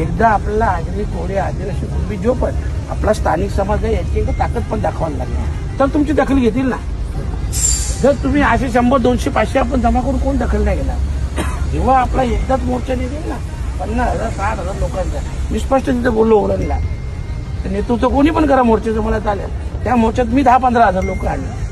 एकदा आपल्याला आगरी कोळी आदिवासी कुणबी जो पण आपला स्थानिक समाज आहे याची एकदा ताकद पण दाखवायला लागली तर तुमची दखल घेतील ना? जर तुम्ही असे शंभर दोनशे पाचशे आपण जमा करून कोण दखल नाही घेणार? जेव्हा आपला एकदाच मोर्चा निघेल ना पन्नास हजार साठ हजार लोकांचा. मी स्पष्ट तिथे बोललो ओरणला नेतृत्व कोणी पण करा मोर्चाचं मला चालेल त्या मोर्चात मी दहा पंधरा हजार लोक आणले